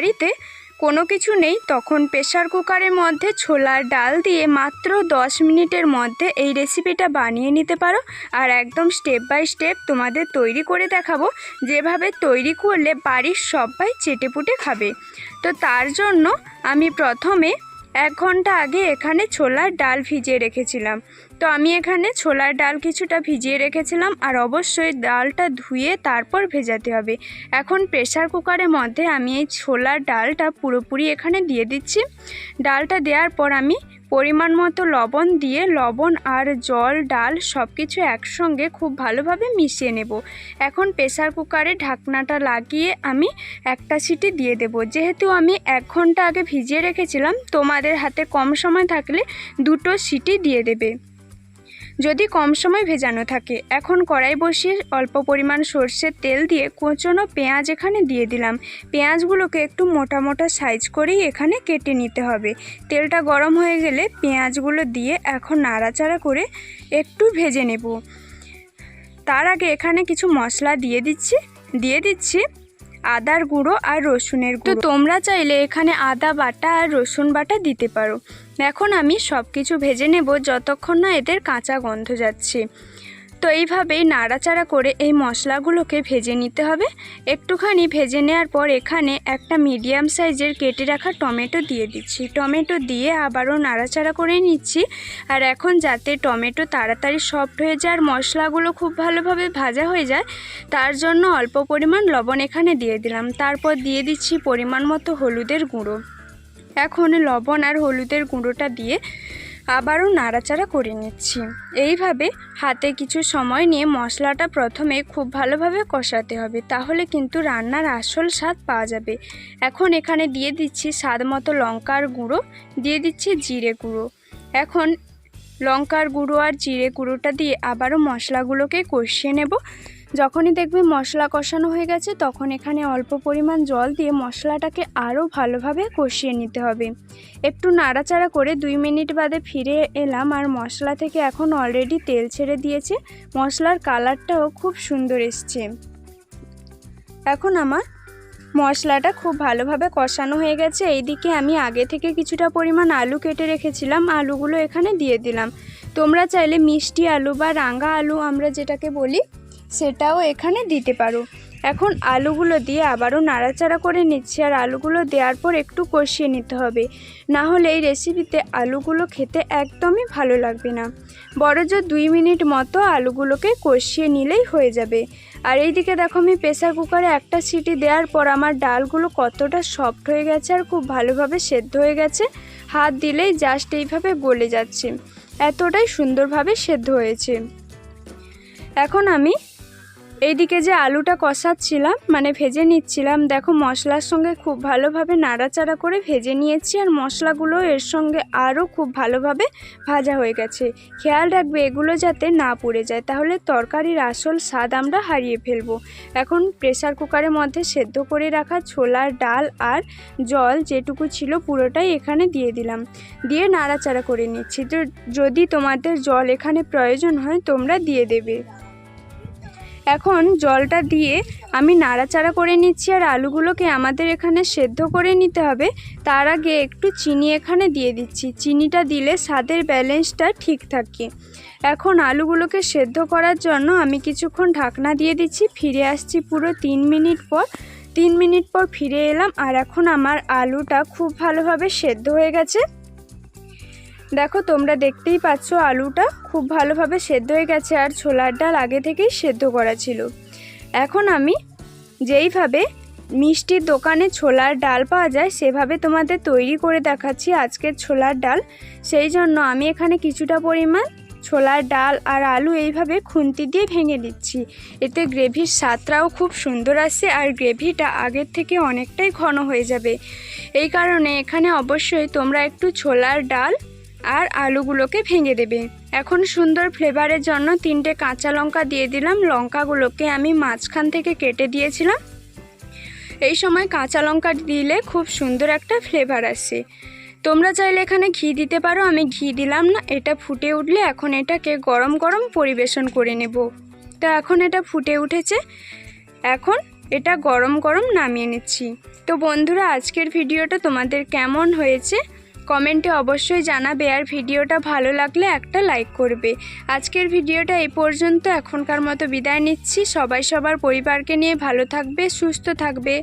বাড়িতে কোনো কিছু নেই, তখন প্রেশার কুকারের মধ্যে ছোলার ডাল দিয়ে মাত্র দশ মিনিটের মধ্যে এই রেসিপিটা বানিয়ে নিতে পারো। আর একদম স্টেপ বাই স্টেপ তোমাদের তৈরি করে দেখাবো। যেভাবে তৈরি করলে বাড়ির সবাই চেটেপুটে খাবে। তো তার জন্য আমি প্রথমে এক ঘণ্টা আগে এখানে ছোলার ডাল ভিজিয়ে রেখেছিলাম। তো আমি এখানে ছোলার ডাল কিছুটা ভিজিয়ে রেখেছিলাম আর অবশ্যই ডালটা ধুয়ে তারপর ভেজাতে হবে। এখন প্রেশার কুকারের মধ্যে আমি এই ছোলার ডালটা পুরোপুরি এখানে দিয়ে দিচ্ছি। ডালটা দেওয়ার পর আমি পরিমাণ মতো লবণ দিয়ে লবণ আর জল, ডাল সব কিছু একসঙ্গে খুব ভালোভাবে মিশিয়ে নেব। এখন প্রেসার কুকারে ঢাকনাটা লাগিয়ে আমি একটা সিটি দিয়ে দেব। যেহেতু আমি এক ঘণ্টা আগে ভিজিয়ে রেখেছিলাম, তোমাদের হাতে কম সময় থাকলে দুটো সিটি দিয়ে দেবে। যদি কম সময় ভেজানো থাকে, এখন কড়াই বসিয়ে অল্প পরিমাণ সর্ষের তেল দিয়ে কোঁচনো পেঁয়াজ এখানে দিয়ে দিলাম। পেঁয়াজগুলোকে একটু মোটা মোটা সাইজ করেই এখানে কেটে নিতে হবে। তেলটা গরম হয়ে গেলে পেঁয়াজগুলো দিয়ে এখন নাড়াচাড়া করে একটু ভেজে নেব। তার আগে এখানে কিছু মশলা দিয়ে দিচ্ছি। দিয়ে দিচ্ছি আদার গুঁড়ো আর রসুনের গুঁড়ো। তো তোমরা চাইলে এখানে আদা বাটা আর রসুন বাটা দিতে পারো। এখন আমি সব কিছু ভেজে নেব যতক্ষণ না এদের কাঁচা গন্ধ যাচ্ছে। তো এইভাবেই নাড়াচাড়া করে এই মশলাগুলোকে ভেজে নিতে হবে। একটুখানি ভেজে নেওয়ার পর এখানে একটা মিডিয়াম সাইজের কেটে রাখা টমেটো দিয়ে দিচ্ছি। টমেটো দিয়ে আবারও নাড়াচাড়া করে নিচ্ছি আর এখন যাতে টমেটো তাড়াতাড়ি সফট হয়ে যায় আর মশলাগুলো খুব ভালোভাবে ভাজা হয়ে যায়, তার জন্য অল্প পরিমাণ লবণ এখানে দিয়ে দিলাম। তারপর দিয়ে দিচ্ছি পরিমাণ মতো হলুদের গুঁড়ো। এখন লবণ আর হলুদের গুঁড়োটা দিয়ে আবারও নাড়াচাড়া করে নিচ্ছি। এইভাবে হাতে কিছু সময় নিয়ে মশলাটা প্রথমে খুব ভালোভাবে কষাতে হবে, তাহলে কিন্তু রান্নার আসল স্বাদ পাওয়া যাবে। এখন এখানে দিয়ে দিচ্ছি স্বাদ মতো লঙ্কার গুঁড়ো, দিয়ে দিচ্ছি জিরে গুঁড়ো। এখন লঙ্কার গুঁড়ো আর জিরে গুঁড়োটা দিয়ে আবারও মশলাগুলোকে কষিয়ে নেব। যখনই দেখবে মশলা কষানো হয়ে গেছে, তখন এখানে অল্প পরিমাণ জল দিয়ে মশলাটাকে আরও ভালোভাবে কষিয়ে নিতে হবে। একটু নাড়াচাড়া করে দুই মিনিট বাদে ফিরে এলাম আর মশলা থেকে এখন অলরেডি তেল ছেড়ে দিয়েছে। মশলার কালারটাও খুব সুন্দর এসছে। এখন আমার মশলাটা খুব ভালোভাবে কষানো হয়ে গেছে। এইদিকে আমি আগে থেকে কিছুটা পরিমাণ আলু কেটে রেখেছিলাম। আলুগুলো এখানে দিয়ে দিলাম। তোমরা চাইলে মিষ্টি আলু বা রাঙা আলু আমরা যেটাকে বলি সেটাও এখানে দিতে পারো। এখন আলুগুলো দিয়ে আবারও নাড়াচাড়া করে নিচ্ছি আর আলুগুলো দেওয়ার পর একটু কষিয়ে নিতে হবে। না হলে এই রেসিপিতে আলুগুলো খেতে একদমই ভালো লাগবে না। বড় জোর দুই মিনিট মতো আলুগুলোকে কষিয়ে নিলেই হয়ে যাবে। আর এইদিকে দেখো আমি প্রেসার কুকারে একটা সিটি দেওয়ার পর আমার ডালগুলো কতটা সফট হয়ে গেছে আর খুব ভালোভাবে সেদ্ধ হয়ে গেছে। হাত দিলেই জাস্ট এইভাবে গলে যাচ্ছে। এতটাই সুন্দরভাবে সেদ্ধ হয়েছে। এখন আমি এইদিকে যে আলুটা কষাচ্ছিলাম মানে ভেজে নিচ্ছিলাম, দেখো মশলার সঙ্গে খুব ভালোভাবে নাড়াচাড়া করে ভেজে নিয়েছি আর মশলাগুলো এর সঙ্গে আরও খুব ভালোভাবে ভাজা হয়ে গেছে। খেয়াল রাখবে এগুলো যাতে না পুড়ে যায়, তাহলে তরকারির আসল স্বাদ আমরা হারিয়ে ফেলব। এখন প্রেসার কুকারের মধ্যে সেদ্ধ করে রাখা ছোলার ডাল আর জল যেটুকু ছিল পুরোটাই এখানে দিয়ে দিলাম। দিয়ে নাড়াচাড়া করে নিচ্ছি। তো যদি তোমাদের জল এখানে প্রয়োজন হয়, তোমরা দিয়ে দেবে। এখন জলটা দিয়ে আমি নাড়াচাড়া করে নিচ্ছি আর আলুগুলোকে আমাদের এখানে সেদ্ধ করে নিতে হবে। তার আগে একটু চিনি এখানে দিয়ে দিচ্ছি। চিনিটা দিলে স্বাদের ব্যালেন্সটা ঠিক থাকে। এখন আলুগুলোকে সেদ্ধ করার জন্য আমি কিছুক্ষণ ঢাকনা দিয়ে দিচ্ছি। ফিরে আসছি পুরো তিন মিনিট পর। তিন মিনিট পর ফিরে এলাম আর এখন আমার আলুটা খুব ভালোভাবে সেদ্ধ হয়ে গেছে। দেখো, তোমরা দেখতেই পাচ্ছ আলুটা খুব ভালোভাবে সেদ্ধ হয়ে গেছে আর ছোলার ডাল আগে থেকেই সেদ্ধ করা ছিল। এখন আমি যেইভাবে মিষ্টির দোকানে ছোলার ডাল পাওয়া যায়, সেভাবে তোমাদের তৈরি করে দেখাচ্ছি আজকের ছোলার ডাল। সেই জন্য আমি এখানে কিছুটা পরিমাণ ছোলার ডাল আর আলু এইভাবে খুন্তি দিয়ে ভেঙে দিচ্ছি। এতে গ্রেভির স্বাদটাও খুব সুন্দর আসে আর গ্রেভিটা আগের থেকে অনেকটাই ঘন হয়ে যাবে। এই কারণে এখানে অবশ্যই তোমরা একটু ছোলার ডাল আর আলুগুলোকে ভেঙে দেবে। এখন সুন্দর ফ্লেভারের জন্য তিনটে কাঁচা লঙ্কা দিয়ে দিলাম। লঙ্কাগুলোকে আমি মাঝখান থেকে কেটে দিয়েছিলাম। এই সময় কাঁচা লঙ্কা দিলে খুব সুন্দর একটা ফ্লেভার আসে। তোমরা চাইলে এখানে ঘি দিতে পারো, আমি ঘি দিলাম না। এটা ফুটে উঠলে এখন এটাকে গরম গরম পরিবেশন করে নেব। তো এখন এটা ফুটে উঠেছে। এখন এটা গরম গরম নামিয়ে নিচ্ছি। তো বন্ধুরা, আজকের ভিডিওটা তোমাদের কেমন হয়েছে? কমেন্টে অবশ্যই জানাবে আর ভিডিওটা ভালো লাগলে একটা লাইক করবে। আজকের ভিডিওটা এই পর্যন্ত। এখনকার মতো বিদায় নিচ্ছি। সবাই সবার পরিবারকে নিয়ে ভালো থাকবে, সুস্থ থাকবে।